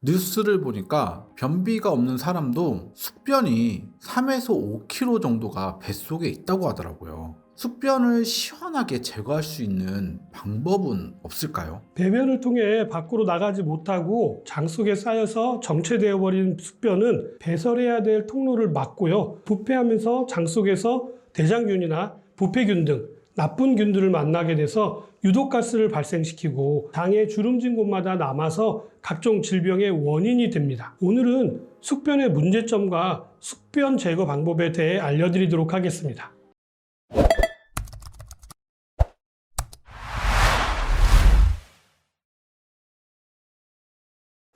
뉴스를 보니까 변비가 없는 사람도 숙변이 3에서 5kg 정도가 뱃속에 있다고 하더라고요. 숙변을 시원하게 제거할 수 있는 방법은 없을까요? 배변을 통해 밖으로 나가지 못하고 장 속에 쌓여서 정체되어 버린 숙변은 배설해야 될 통로를 막고요. 부패하면서 장 속에서 대장균이나 부패균 등 나쁜 균들을 만나게 돼서 유독가스를 발생시키고 장에 주름진 곳마다 남아서 각종 질병의 원인이 됩니다. 오늘은 숙변의 문제점과 숙변 제거 방법에 대해 알려드리도록 하겠습니다.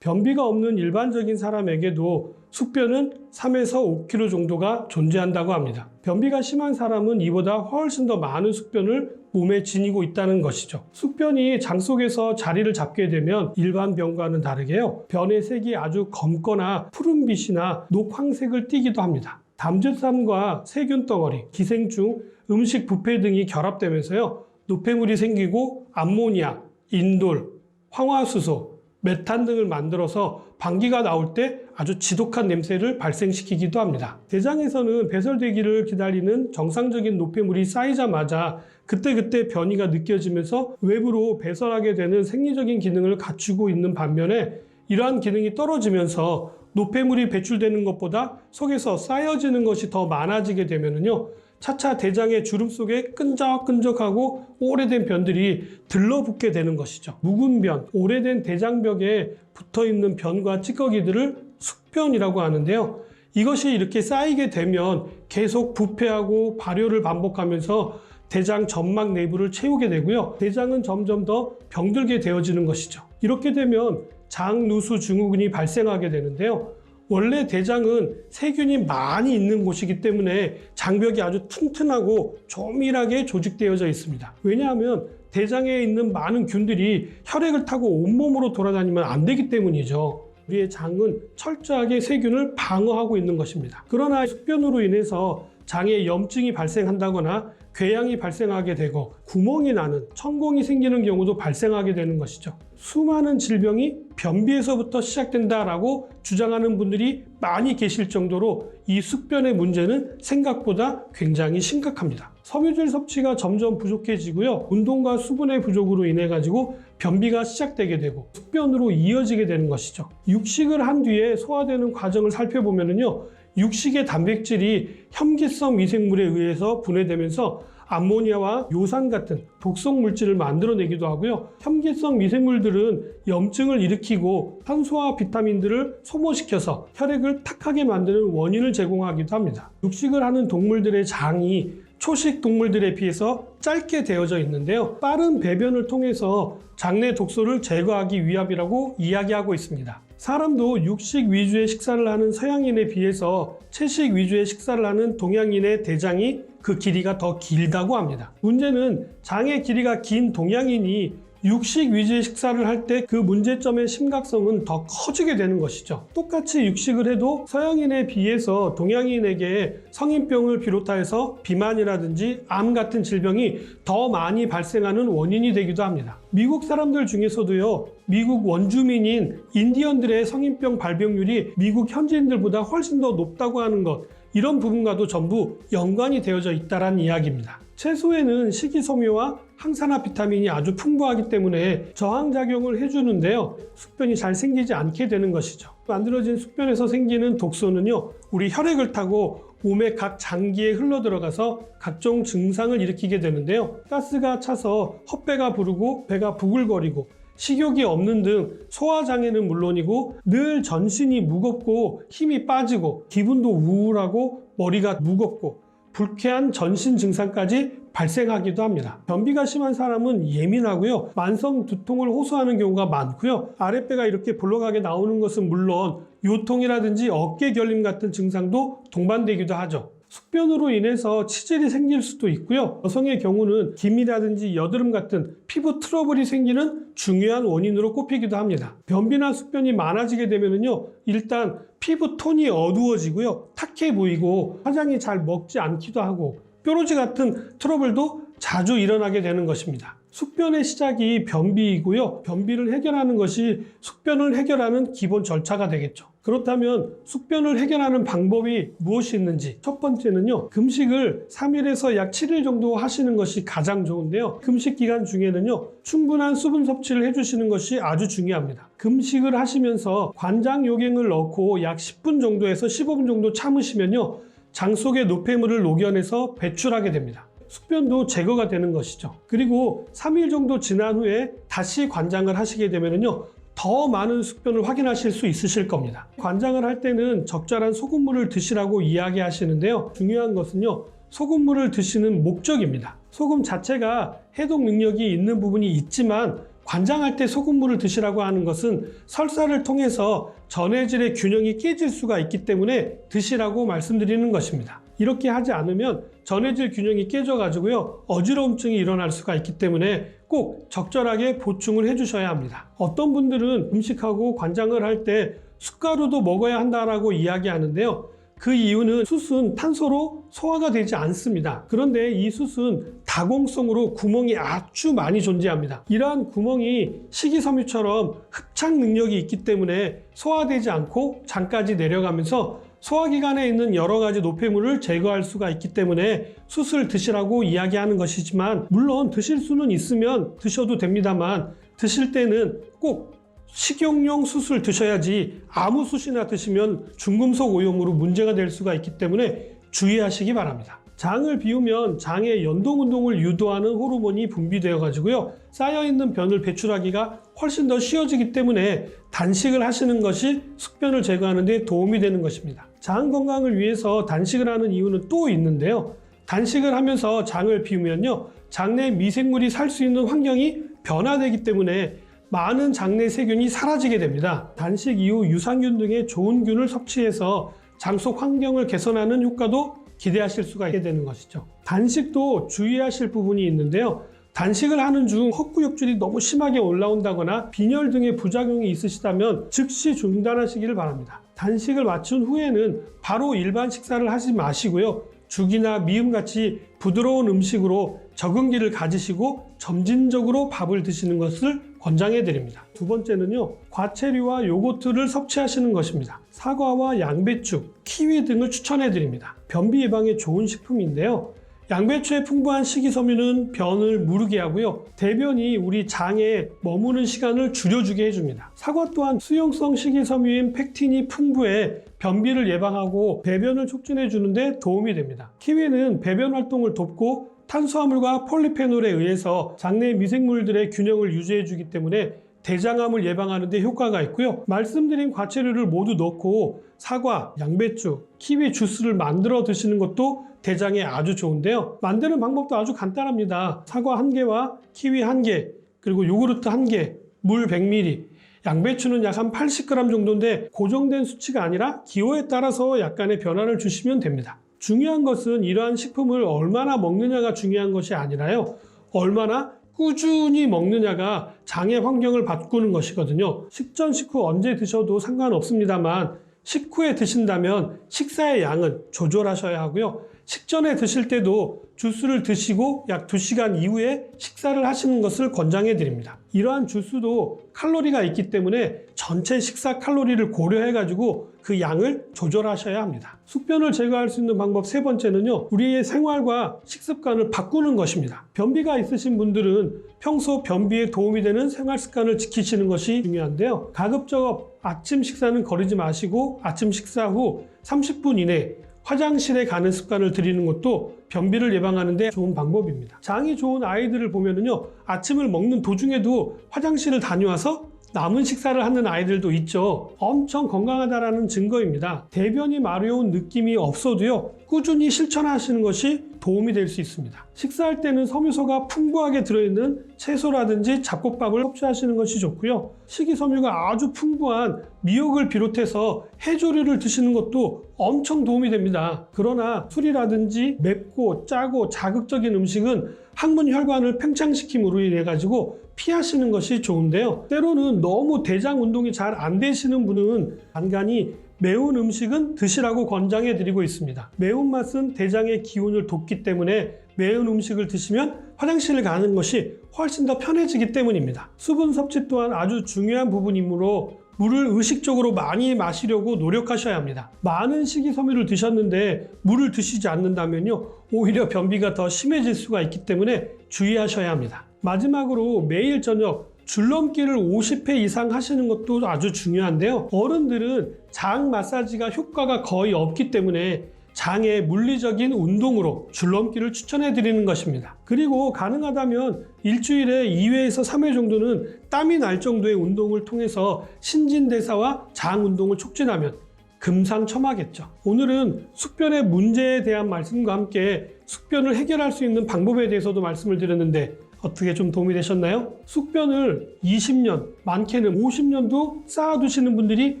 변비가 없는 일반적인 사람에게도 숙변은 3에서 5kg 정도가 존재한다고 합니다. 변비가 심한 사람은 이보다 훨씬 더 많은 숙변을 몸에 지니고 있다는 것이죠. 숙변이 장 속에서 자리를 잡게 되면 일반 변과는 다르게요. 변의 색이 아주 검거나 푸른빛이나 녹황색을 띠기도 합니다. 담즙산과 세균 덩어리, 기생충, 음식 부패 등이 결합되면서요. 노폐물이 생기고 암모니아, 인돌, 황화수소, 메탄 등을 만들어서 방귀가 나올 때 아주 지독한 냄새를 발생시키기도 합니다. 대장에서는 배설되기를 기다리는 정상적인 노폐물이 쌓이자마자 그때그때 변이가 느껴지면서 외부로 배설하게 되는 생리적인 기능을 갖추고 있는 반면에 이러한 기능이 떨어지면서 노폐물이 배출되는 것보다 속에서 쌓여지는 것이 더 많아지게 되면은요. 차차 대장의 주름 속에 끈적끈적하고 오래된 변들이 들러붙게 되는 것이죠. 묵은 변, 오래된 대장벽에 붙어 있는 변과 찌꺼기들을 숙변이라고 하는데요. 이것이 이렇게 쌓이게 되면 계속 부패하고 발효를 반복하면서 대장 점막 내부를 채우게 되고요. 대장은 점점 더 병들게 되어지는 것이죠. 이렇게 되면 장누수 증후군이 발생하게 되는데요. 원래 대장은 세균이 많이 있는 곳이기 때문에 장벽이 아주 튼튼하고 조밀하게 조직되어져 있습니다. 왜냐하면 대장에 있는 많은 균들이 혈액을 타고 온몸으로 돌아다니면 안 되기 때문이죠. 우리의 장은 철저하게 세균을 방어하고 있는 것입니다. 그러나 숙변으로 인해서 장에 염증이 발생한다거나 궤양이 발생하게 되고 구멍이 나는 천공이 생기는 경우도 발생하게 되는 것이죠. 수많은 질병이 변비에서부터 시작된다라고 주장하는 분들이 많이 계실 정도로 이 숙변의 문제는 생각보다 굉장히 심각합니다. 섬유질 섭취가 점점 부족해지고요. 운동과 수분의 부족으로 인해 가지고 변비가 시작되게 되고 숙변으로 이어지게 되는 것이죠. 육식을 한 뒤에 소화되는 과정을 살펴보면요. 육식의 단백질이 혐기성 미생물에 의해서 분해되면서 암모니아와 요산 같은 독성 물질을 만들어내기도 하고요. 혐기성 미생물들은 염증을 일으키고 탄소와 비타민들을 소모시켜서 혈액을 탁하게 만드는 원인을 제공하기도 합니다. 육식을 하는 동물들의 장이 초식 동물들에 비해서 짧게 되어져 있는데요. 빠른 배변을 통해서 장내 독소를 제거하기 위함이라고 이야기하고 있습니다. 사람도 육식 위주의 식사를 하는 서양인에 비해서 채식 위주의 식사를 하는 동양인의 대장이 그 길이가 더 길다고 합니다. 문제는 장의 길이가 긴 동양인이 육식 위주의 식사를 할 때 그 문제점의 심각성은 더 커지게 되는 것이죠. 똑같이 육식을 해도 서양인에 비해서 동양인에게 성인병을 비롯하여서 비만이라든지 암 같은 질병이 더 많이 발생하는 원인이 되기도 합니다. 미국 사람들 중에서도요, 미국 원주민인 인디언들의 성인병 발병률이 미국 현지인들보다 훨씬 더 높다고 하는 것, 이런 부분과도 전부 연관이 되어져 있다는 이야기입니다. 채소에는 식이섬유와 항산화 비타민이 아주 풍부하기 때문에 저항작용을 해주는데요. 숙변이 잘 생기지 않게 되는 것이죠. 만들어진 숙변에서 생기는 독소는요, 우리 혈액을 타고 몸의 각 장기에 흘러들어가서 각종 증상을 일으키게 되는데요. 가스가 차서 헛배가 부르고 배가 부글거리고 식욕이 없는 등 소화장애는 물론이고 늘 전신이 무겁고 힘이 빠지고 기분도 우울하고 머리가 무겁고 불쾌한 전신 증상까지 발생하기도 합니다. 변비가 심한 사람은 예민하고요. 만성 두통을 호소하는 경우가 많고요. 아랫배가 이렇게 불러가게 나오는 것은 물론 요통이라든지 어깨 결림 같은 증상도 동반되기도 하죠. 숙변으로 인해서 치질이 생길 수도 있고요. 여성의 경우는 기미라든지 여드름 같은 피부 트러블이 생기는 중요한 원인으로 꼽히기도 합니다. 변비나 숙변이 많아지게 되면요. 일단 피부 톤이 어두워지고요. 탁해 보이고 화장이 잘 먹지 않기도 하고 뾰루지 같은 트러블도 자주 일어나게 되는 것입니다. 숙변의 시작이 변비이고요. 변비를 해결하는 것이 숙변을 해결하는 기본 절차가 되겠죠. 그렇다면 숙변을 해결하는 방법이 무엇이 있는지 첫 번째는요. 금식을 3일에서 약 7일 정도 하시는 것이 가장 좋은데요. 금식 기간 중에는요. 충분한 수분 섭취를 해주시는 것이 아주 중요합니다. 금식을 하시면서 관장 요갱을 넣고 약 10분 정도에서 15분 정도 참으시면요. 장 속의 노폐물을 녹여내서 배출하게 됩니다. 숙변도 제거가 되는 것이죠. 그리고 3일 정도 지난 후에 다시 관장을 하시게 되면요. 더 많은 숙변을 확인하실 수 있으실 겁니다. 관장을 할 때는 적절한 소금물을 드시라고 이야기하시는데요. 중요한 것은요. 소금물을 드시는 목적입니다. 소금 자체가 해독 능력이 있는 부분이 있지만 관장할 때 소금물을 드시라고 하는 것은 설사를 통해서 전해질의 균형이 깨질 수가 있기 때문에 드시라고 말씀드리는 것입니다. 이렇게 하지 않으면 전해질 균형이 깨져가지고요 어지러움증이 일어날 수가 있기 때문에 꼭 적절하게 보충을 해주셔야 합니다. 어떤 분들은 음식하고 관장을 할 때 숟가루도 먹어야 한다라고 이야기하는데요. 그 이유는 숯은 탄소로 소화가 되지 않습니다. 그런데 이 숯은 다공성으로 구멍이 아주 많이 존재합니다. 이러한 구멍이 식이섬유처럼 흡착 능력이 있기 때문에 소화되지 않고 장까지 내려가면서 소화기관에 있는 여러 가지 노폐물을 제거할 수가 있기 때문에 숯을 드시라고 이야기하는 것이지만 물론 드실 수는 있으면 드셔도 됩니다만 드실 때는 꼭 식용용 숯을 드셔야지 아무 숯이나 드시면 중금속 오염으로 문제가 될 수가 있기 때문에 주의하시기 바랍니다. 장을 비우면 장의 연동 운동을 유도하는 호르몬이 분비되어 가지고요. 쌓여 있는 변을 배출하기가 훨씬 더 쉬워지기 때문에 단식을 하시는 것이 숙변을 제거하는 데 도움이 되는 것입니다. 장 건강을 위해서 단식을 하는 이유는 또 있는데요. 단식을 하면서 장을 비우면요. 장내 미생물이 살 수 있는 환경이 변화되기 때문에 많은 장내 세균이 사라지게 됩니다. 단식 이후 유산균 등의 좋은 균을 섭취해서 장 속 환경을 개선하는 효과도 기대하실 수가 있게 되는 것이죠. 단식도 주의하실 부분이 있는데요. 단식을 하는 중 헛구역질이 너무 심하게 올라온다거나 빈혈 등의 부작용이 있으시다면 즉시 중단하시기를 바랍니다. 단식을 마친 후에는 바로 일반 식사를 하지 마시고요. 죽이나 미음 같이 부드러운 음식으로 적응기를 가지시고 점진적으로 밥을 드시는 것을 권장해 드립니다. 두 번째는요, 과체류와 요거트를 섭취하시는 것입니다. 사과와 양배추, 키위 등을 추천해 드립니다. 변비 예방에 좋은 식품인데요. 양배추의 풍부한 식이섬유는 변을 무르게 하고요. 대변이 우리 장에 머무는 시간을 줄여주게 해줍니다. 사과 또한 수용성 식이섬유인 팩틴이 풍부해 변비를 예방하고 배변을 촉진해 주는데 도움이 됩니다. 키위는 배변 활동을 돕고 탄수화물과 폴리페놀에 의해서 장내 미생물들의 균형을 유지해 주기 때문에 대장암을 예방하는 데 효과가 있고요. 말씀드린 과체류를 모두 넣고 사과, 양배추, 키위 주스를 만들어 드시는 것도 대장에 아주 좋은데요. 만드는 방법도 아주 간단합니다. 사과 한 개와 키위 한 개, 그리고 요구르트 한 개, 물 100ml, 양배추는 약 한 80g 정도인데 고정된 수치가 아니라 기호에 따라서 약간의 변화를 주시면 됩니다. 중요한 것은 이러한 식품을 얼마나 먹느냐가 중요한 것이 아니라요. 얼마나 꾸준히 먹느냐가 장의 환경을 바꾸는 것이거든요. 식전 식후 언제 드셔도 상관없습니다만 식후에 드신다면 식사의 양은 조절하셔야 하고요. 식전에 드실 때도 주스를 드시고 약 2시간 이후에 식사를 하시는 것을 권장해 드립니다. 이러한 주스도 칼로리가 있기 때문에 전체 식사 칼로리를 고려해 가지고 그 양을 조절하셔야 합니다. 숙변을 제거할 수 있는 방법 세 번째는요. 우리의 생활과 식습관을 바꾸는 것입니다. 변비가 있으신 분들은 평소 변비에 도움이 되는 생활 습관을 지키시는 것이 중요한데요. 가급적 아침 식사는 거르지 마시고 아침 식사 후 30분 이내 화장실에 가는 습관을 들이는 것도 변비를 예방하는 데 좋은 방법입니다. 장이 좋은 아이들을 보면은요, 아침을 먹는 도중에도 화장실을 다녀와서 남은 식사를 하는 아이들도 있죠. 엄청 건강하다라는 증거입니다. 대변이 마려운 느낌이 없어도요, 꾸준히 실천하시는 것이 도움이 될 수 있습니다. 식사할 때는 섬유소가 풍부하게 들어있는 채소라든지 잡곡밥을 섭취하시는 것이 좋고요. 식이섬유가 아주 풍부한 미역을 비롯해서 해조류를 드시는 것도 엄청 도움이 됩니다. 그러나 술이라든지 맵고 짜고 자극적인 음식은 항문 혈관을 팽창시킴으로 인해 가지고 피하시는 것이 좋은데요. 때로는 너무 대장 운동이 잘 안 되시는 분은 간간히 매운 음식은 드시라고 권장해 드리고 있습니다. 매운맛은 대장의 기운을 돋기 때문에 매운 음식을 드시면 화장실을 가는 것이 훨씬 더 편해지기 때문입니다. 수분 섭취 또한 아주 중요한 부분이므로 물을 의식적으로 많이 마시려고 노력하셔야 합니다. 많은 식이섬유를 드셨는데 물을 드시지 않는다면요, 오히려 변비가 더 심해질 수가 있기 때문에 주의하셔야 합니다. 마지막으로 매일 저녁 줄넘기를 50회 이상 하시는 것도 아주 중요한데요. 어른들은 장 마사지가 효과가 거의 없기 때문에 장의 물리적인 운동으로 줄넘기를 추천해 드리는 것입니다. 그리고 가능하다면 일주일에 2회에서 3회 정도는 땀이 날 정도의 운동을 통해서 신진대사와 장 운동을 촉진하면 금상첨화겠죠. 오늘은 숙변의 문제에 대한 말씀과 함께 숙변을 해결할 수 있는 방법에 대해서도 말씀을 드렸는데 어떻게 좀 도움이 되셨나요? 숙변을 20년, 많게는 50년도 쌓아두시는 분들이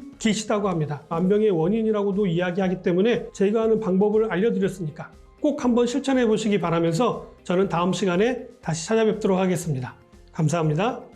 계시다고 합니다. 만병의 원인이라고도 이야기하기 때문에 제가 하는 방법을 알려드렸으니까 꼭 한번 실천해 보시기 바라면서 저는 다음 시간에 다시 찾아뵙도록 하겠습니다. 감사합니다.